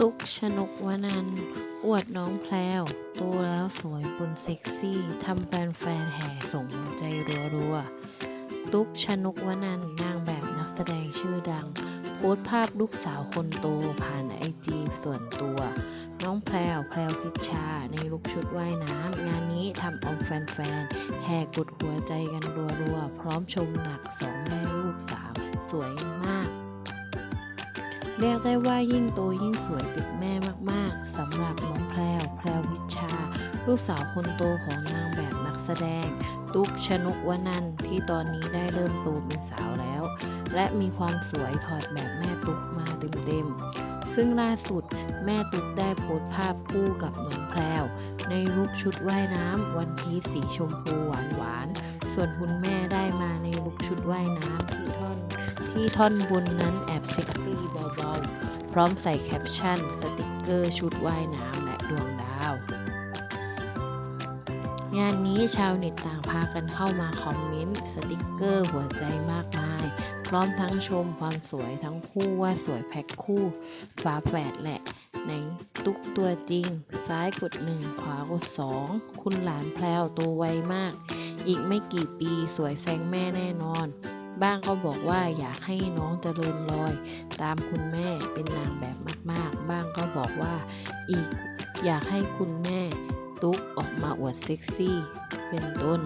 ตุ๊กชนกวนันท์อวดน้องแพรวโตแล้วสวยปนเซ็กซี่ทำแฟนๆแห่ส่งหัวใจรัวๆ ตุ๊กชนกวนันท์นางแบบนักแสดงชื่อดัง โพสภาพลูกสาวคนโตผ่านไอจีส่วนตัว น้องแพรวแพรวพิชชาในลุคชุดว่ายน้ำงานนี้ทำเอาแฟนๆ แห่กดหัวใจกันรัวๆ พร้อมชมหนักสองแม่ลูกสาวสวยมาก เรียกได้ว่ายิ่งโตยิ่งสวยติดแม่มากๆสำหรับน้องแพรวแพรววิชา ลูกสาวคนโตของนางแบบนักแสดง ตุ๊กชนกวนันท์ที่ตอนนี้ได้เริ่มโตเป็นสาวแล้ว และมีความสวยถอดแบบแม่ตุ๊กมาเต็มๆ ซึ่งล่าสุดแม่ตุ๊กได้โพสต์ภาพคู่กับน้องแพรวในลุคชุดว่ายน้ำวันพีสีชมพูหวานๆส่วนคุณแม่ได้มาในลุคชุดว่ายน้ำที่ท่อนที่ท่อนบนนั้นแอบเซ็กซี่ พร้อมใส่แคปชั่น สติกเกอร์ชุดว่ายน้ำและดวงดาว งานนี้ชาวเน็ตต่างพากันเข้ามาคอมเมนต์สติกเกอร์หัวใจมากมาย พร้อมทั้งชมความสวยทั้งคู่ว่าสวยแพ็คคู่ฝาแฝดแหละในตุกตัวจริง ซ้ายกดหนึ่งขวากดสองคุณหลานแพลวโตวไวมาก อีกไม่กี่ปีสวยแซงแม่แน่นอน บ้างก็บอกว่าอยากให้น้องเจริญรอย ตามคุณแม่เป็นนางแบบมากๆ บ้างก็บอกว่าอีกอยากให้คุณแม่ตุ๊กออกมาอวดเซ็กซี่ เป็นต้น